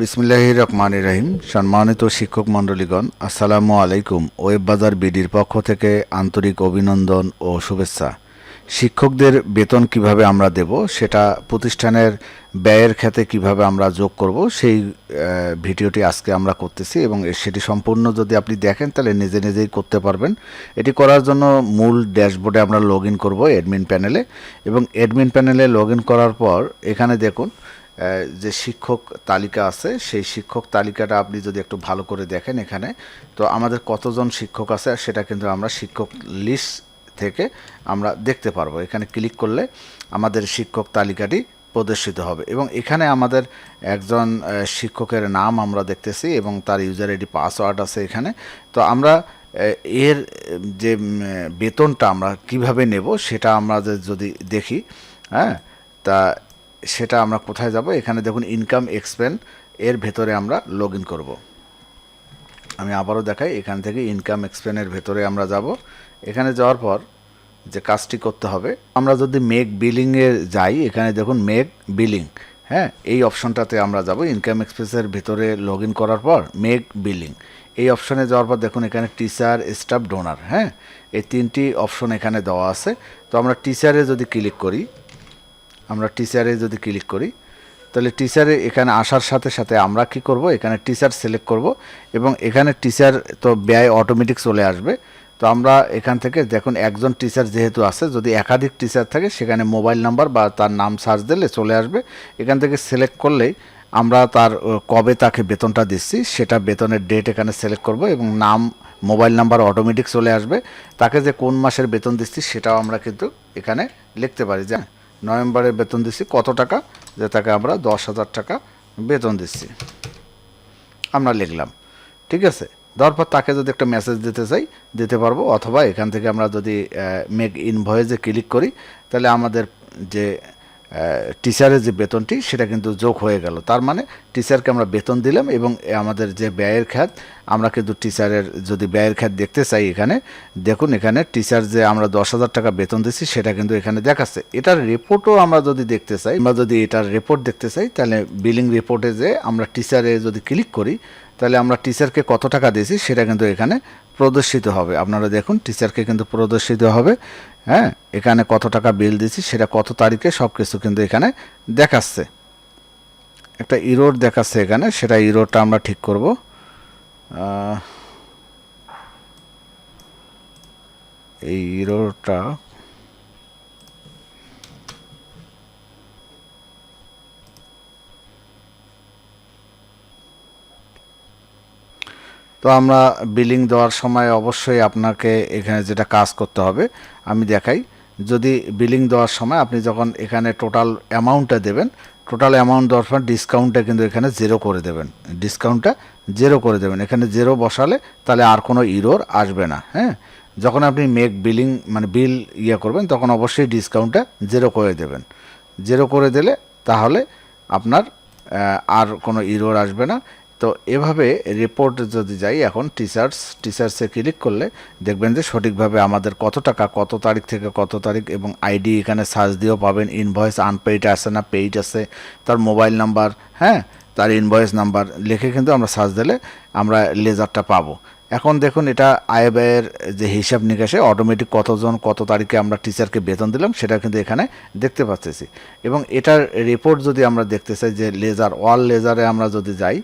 বিসমিল্লাহ রহমান রহিম। সম্মানিত শিক্ষক মণ্ডলীগণ, আসসালামু আলাইকুম। ওয়েব বাজার বিডির পক্ষ থেকে আন্তরিক অভিনন্দন ও শুভেচ্ছা। শিক্ষকদের বেতন কীভাবে আমরা দেব, সেটা প্রতিষ্ঠানের ব্যয়ের খাতে কীভাবে আমরা যোগ করব, সেই ভিডিওটি আজকে আমরা করতেছি এবং সেটি সম্পূর্ণ যদি আপনি দেখেন, তাহলে নিজে নিজেই করতে পারবেন। এটি করার জন্য মূল ড্যাশবোর্ডে আমরা লগ ইন করব অ্যাডমিন প্যানেলে এবং অ্যাডমিন প্যানেলে লগ ইন করার পর এখানে দেখুন যে শিক্ষক তালিকা আছে, সেই শিক্ষক তালিকাটা আপনি যদি একটু ভালো করে দেখেন এখানে, তো আমাদের কতজন শিক্ষক আছে, সেটা কিন্তু আমরা শিক্ষক লিস্ট থেকে আমরা দেখতে পারব। এখানে ক্লিক করলে আমাদের শিক্ষক তালিকাটি প্রদর্শিত হবে এবং এখানে আমাদের একজন শিক্ষকের নাম আমরা দেখতেছি এবং তার ইউজার আইডি পাসওয়ার্ড আছে এখানে। তো আমরা এর, যে বেতনটা আমরা কীভাবে নেব সেটা আমরা যদি দেখি হ্যাঁ তা সেটা আমরা কোথায় যাব? এখানে দেখুন ইনকাম এক্সপেন এর ভেতরে আমরা লগ ইন করব। আমি আবারও দেখাই, এখান থেকে ইনকাম এক্সপেনের ভেতরে আমরা যাব। এখানে যাওয়ার পর যে কাজটি করতে হবে, আমরা যদি মেক বিলিংয়ে যাই, এখানে দেখুন মেক বিলিং হ্যাঁ? এই অপশনটাতে আমরা যাব। ইনকাম এক্সপ্রেসের ভেতরে লগ করার পর মেক বিলিং এই অপশনে যাওয়ার পর দেখুন এখানে টিচার স্টাফ ডোনার হ্যাঁ? এই তিনটি অপশন এখানে দেওয়া আছে। তো আমরা টিচারে যদি ক্লিক করি আমরা টিচারে যদি ক্লিক করি, তাহলে টিচারে এখানে আসার সাথে সাথে আমরা কি করব? এখানে টিচার সিলেক্ট করব এবং এখানে টিচার তো ব্যয় অটোমেটিক চলে আসবে। তো আমরা এখান থেকে দেখুন একজন টিচার যেহেতু আছে, যদি একাধিক টিচার থাকে, সেখানে মোবাইল নাম্বার বা তার নাম সার্চ দিলে চলে আসবে। এখান থেকে সিলেক্ট করলেই আমরা তার কবে তাকে বেতনটা দিচ্ছি, সেটা বেতনের ডেট এখানে সিলেক্ট করব এবং নাম মোবাইল নাম্বার অটোমেটিক চলে আসবে। তাকে যে কোন মাসের বেতন দিচ্ছি, সেটাও আমরা কিন্তু এখানে লিখতে পারি যে নভেম্বরের বেতন দিচ্ছি কত টাকা? যে তাকে আমরা দশ হাজার টাকা বেতন দিচ্ছি। আমরা লিখলাম, ঠিক আছে? দেওয়ার পর তাকে যদি একটা মেসেজ দিতে চাই, দিতে পারব, অথবা এখান থেকে আমরা যদি মেক ইনভয়েসে ক্লিক করি, তাহলে আমাদের যে টিচারের যে বেতনটি, সেটা কিন্তু যোগ হয়ে গেল। তার মানে টিচারকে আমরা বেতন দিলাম এবং আমাদের যে ব্যয়ের খাত আমরা কিন্তু টিচারের যদি ব্যয়ের খাত দেখতে চাই এখানে, দেখুন এখানে টিচার যে আমরা দশ হাজার টাকা বেতন দিচ্ছি সেটা কিন্তু এখানে দেখাচ্ছে। এটার রিপোর্টও আমরা যদি দেখতে চাই আমরা যদি এটার রিপোর্ট দেখতে চাই, তাহলে বিলিং রিপোর্টে যে আমরা টিচারে যদি ক্লিক করি, তাহলে আমরা টিচারকে কত টাকা দিয়েছি, সেটা কিন্তু এখানে প্রদর্শিত হবে। আপনারা দেখুন টিচারকে কিন্তু প্রদর্শিত হবে। হ্যাঁ এখানে কত টাকা বিল দিচ্ছি, সেটা কত তারিখে সব কিছু কিন্তু এখানে দেখাচ্ছে। একটা ইরোড দেখাচ্ছে এখানে, সেটা ইরোডটা আমরা ঠিক করব। এই ইরোডটা তো আমরা বিলিং দেওয়ার সময় অবশ্যই আপনাকে এখানে যেটা কাজ করতে হবে, আমি দেখাই। যদি বিলিং দেওয়ার সময় আপনি যখন এখানে টোটাল অ্যামাউন্টটা দেবেন টোটাল অ্যামাউন্ট দেওয়ার সময় ডিসকাউন্টটা কিন্তু এখানে জিরো করে দেবেন। ডিসকাউন্টটা জিরো করে দেবেন। এখানে জিরো বসালে তাহলে আর কোনো ইরোর আসবে না হ্যাঁ? যখন আপনি মেক বিলিং মানে বিল ইয়ে করবেন, তখন অবশ্যই ডিসকাউন্টটা জিরো করে দেবেন। জিরো করে দিলে তাহলে আপনার আর কোনো ইরোর আসবে না। তো এভাবে রিপোর্ট যদি যাই, এখন টিচার্স টিচার্সে ক্লিক করলে দেখবেন যে সঠিকভাবে আমাদের কত টাকা, কত তারিখ থেকে কত তারিখ এবং আইডি এখানে সার্চ দিয়েও পাবেন। ইনভয়েস আনপেইড আছে না পেইড আছে, তার মোবাইল নাম্বার হ্যাঁ তার ইনভয়েস নাম্বার লিখে কিন্তু আমরা সার্চ দিলে আমরা লেজারটা পাবো। এখন দেখুন এটা আয় ব্যয়ের যে হিসাব নিকাশে অটোমেটিক কতজন, কত তারিখে আমরা টিচারকে বেতন দিলাম সেটা কিন্তু এখানে দেখতে পাচ্ছি এবং এটার রিপোর্ট যদি আমরা দেখতে চাই যে লেজার অল লেজারে আমরা যদি যাই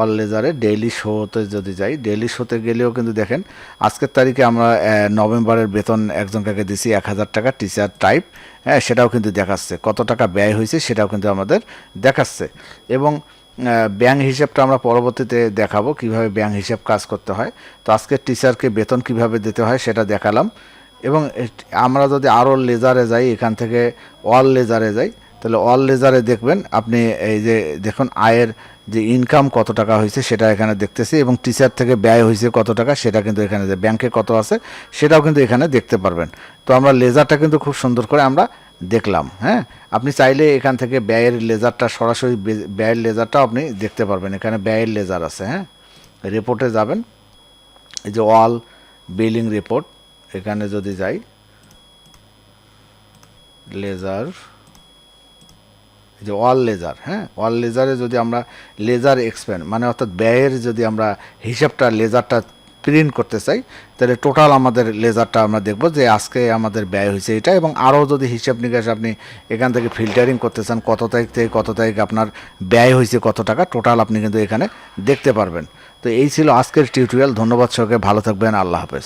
অল লেজারে ডেইলি শোতে যদি যাই ডেইলি শোতে গেলেও কিন্তু দেখেন, আজকের তারিখে আমরা নভেম্বরের বেতন একজনকে দিছি এক হাজার টাকা টিচার টাইপ হ্যাঁ সেটাও কিন্তু দেখাচ্ছে। কত টাকা ব্যয় হয়েছে সেটাও কিন্তু আমাদের দেখাচ্ছে। এবং ব্যাংক হিসাবটা আমরা পরবর্তীতে দেখাবো কীভাবে ব্যাংক হিসাব কাজ করতে হয়। তো আজকে টিচারকে বেতন কীভাবে দিতে হয় সেটা দেখালাম। এবং আমরা যদি আরও লেজারে যাই, এখান থেকে অল লেজারে যাই, তাহলে অল লেজারে দেখবেন, আপনি এই যে দেখুন, আয়ের যে ইনকাম কত টাকা হয়েছে সেটা এখানে দেখতেছি এবং টিচার থেকে ব্যয় হয়েছে কত টাকা সেটা কিন্তু এখানে যে ব্যাংকে কত আছে সেটাও কিন্তু এখানে দেখতে পারবেন। তো আমরা লেজারটা কিন্তু খুব সুন্দর করে আমরা দেখলাম হ্যাঁ? আপনি চাইলে এখান থেকে ব্যয়ের লেজারটা সরাসরি ব্যয়ের লেজারটাও আপনি দেখতে পারবেন। এখানে ব্যয়ের লেজার আছে হ্যাঁ? রিপোর্টে যাবেন। এই যে অল বিলিং রিপোর্ট এখানে যদি যাই, লেজার যে অল লেজার হ্যাঁ? অল লেজারে যদি আমরা লেজার এক্সপেন্ড মানে অর্থাৎ ব্যয়ের যদি আমরা হিসাবটা লেজারটা প্রিন্ট করতে চাই, তাহলে টোটাল আমাদের লেজারটা আমরা দেখব যে আজকে আমাদের ব্যয় হয়েছে এটা এবং আরও যদি হিসাব নিকাশ আপনি এখান থেকে ফিল্টারিং করতে চান, কত তারিখ থেকে কত তারিখ আপনার ব্যয় হয়েছে কত টাকা টোটাল আপনি কিন্তু এখানে দেখতে পারবেন। তো এই ছিল আজকের টিউটোরিয়াল ধন্যবাদ সহকে ভালো থাকবেন, আল্লাহ হাফেজ।